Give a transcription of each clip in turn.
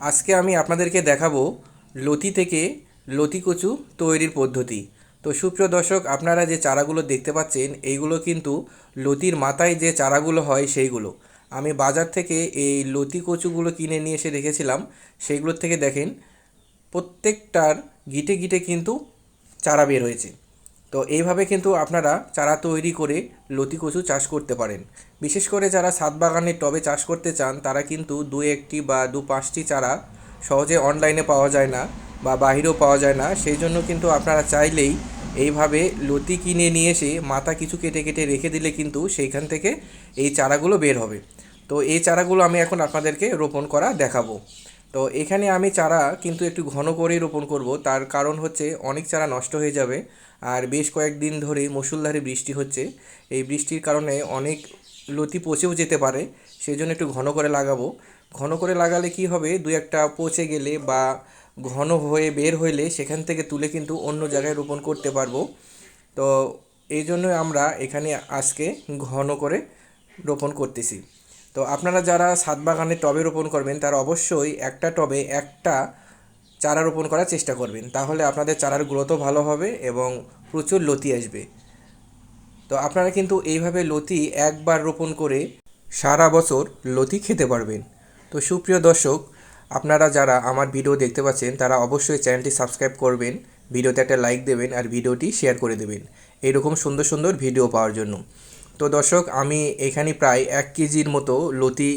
আজকে আমি আপনাদেরকে দেখাবো লতি থেকে লতি কচু তৈরির পদ্ধতি। তো সুপ্রিয় দর্শক, আপনারা যে চারাগুলো দেখতে পাচ্ছেন, এইগুলো কিন্তু লতির মাথায় যে চারাগুলো হয় সেইগুলো। আমি বাজার থেকে এই লতি কচুগুলো কিনে নিয়ে এসে রেখেছিলাম। সেইগুলোর থেকে দেখেন, প্রত্যেকটার গিটে গিটে কিন্তু চারা বের হয়েছে। তো এইভাবে কিন্তু আপনারা চারা তৈরি করে লতি কচু চাষ করতে পারেন। বিশেষ করে যারা ছাদ বাগানের টবে চাষ করতে চান, তারা কিন্তু দু একটি বা দু পাঁচটি চারা সহজে অনলাইনে পাওয়া যায় না বা বাহিরেও পাওয়া যায় না। সেই জন্য কিন্তু আপনারা চাইলেই এইভাবে লতি কিনে নিয়ে এসে মাথা কিছু কেটে কেটে রেখে দিলে কিন্তু সেইখান থেকে এই চারাগুলো বের হবে। তো এই চারাগুলো আমি এখন আপনাদেরকে রোপণ করা দেখাবো। তো এখানে আমি চারা কিন্তু একটু ঘন করেই রোপণ করব। তার কারণ হচ্ছে অনেক চারা নষ্ট হয়ে যাবে আর বেশ কয়েকদিন ধরে মুষলধারে বৃষ্টি হচ্ছে। এই বৃষ্টির কারণে অনেক লতি পচেও যেতে পারে সেই জন্য একটু ঘন করে লাগাবো। ঘন করে লাগালে কি হবে? দুই একটা পচে গেলে বা ঘন হয়ে বের হইলে সেখান থেকে তুলে কিন্তু অন্য জায়গায় রোপণ করতে পারব। তো এই জন্য আমরা এখানে আজকে ঘন করে রোপণ করতেছি। তো আপনারা যারা ছাদ বাগানে টবে রোপণ করবেন, তারা অবশ্যই একটা টবে একটা চারা রোপণ করার চেষ্টা করবেন। তাহলে আপনাদের চারার গ্রোথও ভালো হবে এবং প্রচুর লতি আসবে। তো আপনারা কিন্তু এইভাবে লতি একবার রোপণ করে সারা বছর লতি খেতে পারবেন। তো সুপ্রিয় দর্শক, আপনারা যারা আমার ভিডিও দেখতে পাচ্ছেন, তারা অবশ্যই চ্যানেলটি সাবস্ক্রাইব করবেন, ভিডিওতে একটা লাইক দেবেন আর ভিডিওটি শেয়ার করে দেবেন। এইরকম সুন্দর সুন্দর ভিডিও পাওয়ার জন্য। তো দর্শক, আমি এখানে প্রায় এক কেজির মতো লতি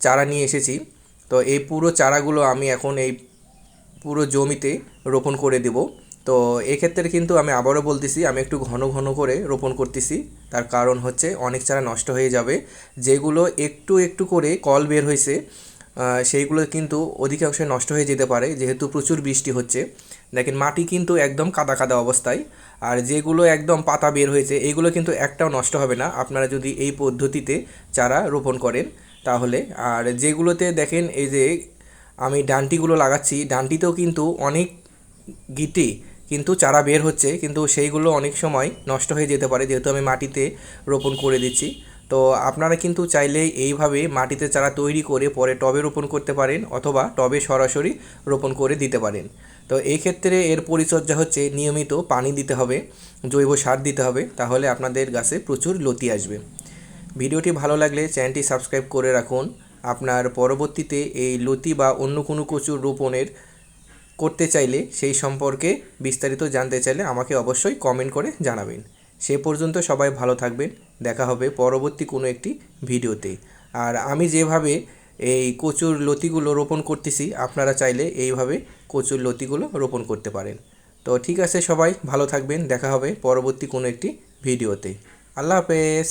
চারা নিয়ে এসেছি। তো এই পুরো চারাগুলো আমি এখন এই পুরো জমিতে রোপণ করে দেব। তো এক্ষেত্রে কিন্তু আমি আবারও বলতেছি, আমি একটু ঘন ঘন করে রোপণ করতেছি। তার কারণ হচ্ছে অনেক চারা নষ্ট হয়ে যাবে। যেগুলো একটু একটু করে কল বের হয়েছে সেইগুলো কিন্তু অধিকাংশই নষ্ট হয়ে যেতে পারে, যেহেতু প্রচুর বৃষ্টি হচ্ছে। দেখেন, মাটি কিন্তু একদম কাদা কাদা অবস্থায়, আর যেগুলো একদম পাতা বের হয়েছে এইগুলো কিন্তু একটাও নষ্ট হবে না। আপনারা যদি এই পদ্ধতিতে চারা রোপণ করেন, তাহলে, আর যেগুলোতে দেখেন, এই যে আমি ডান্টিগুলো লাগাচ্ছি, ডান্টিতেও কিন্তু অনেক গিটি কিন্তু চারা বের হচ্ছে, কিন্তু সেইগুলো অনেক সময় নষ্ট হয়ে যেতে পারে, যেহেতু আমি মাটিতে রোপণ করে দিচ্ছি। তো আপনারা কিন্তু চাইলে এইভাবে মাটিতে চারা তৈরি করে পরে টবে রোপণ করতে পারেন অথবা টবে সরাসরি রোপণ করে দিতে পারেন। তো এই ক্ষেত্রে এর পরিচর্যা হচ্ছে নিয়মিত পানি দিতে হবে, জৈব সার দিতে হবে, তাহলে আপনাদের গাছে প্রচুর লতি আসবে। ভিডিওটি ভালো লাগলে চ্যানেলটি সাবস্ক্রাইব করে রাখুন। আপনার পরবর্তীতে এই লতি বা অন্য কোনো কচুর রোপণের করতে চাইলে সেই সম্পর্কে বিস্তারিত জানতে চাইলে আমাকে অবশ্যই কমেন্ট করে জানাবেন। সে পর্যন্ত সবাই ভালো থাকবেন। দেখা হবে পরবর্তী কোনো একটি ভিডিওতে। আর আমি যেভাবে এই কচুর লতিগুলো রোপণ করতেছি, আপনারা চাইলে এইভাবে কচুর লতিগুলো রোপণ করতে পারেন। তো ঠিক আছে সবাই, ভালো থাকবেন। দেখা হবে পরবর্তী কোনো একটি ভিডিওতে। আল্লাহ হাফেজ।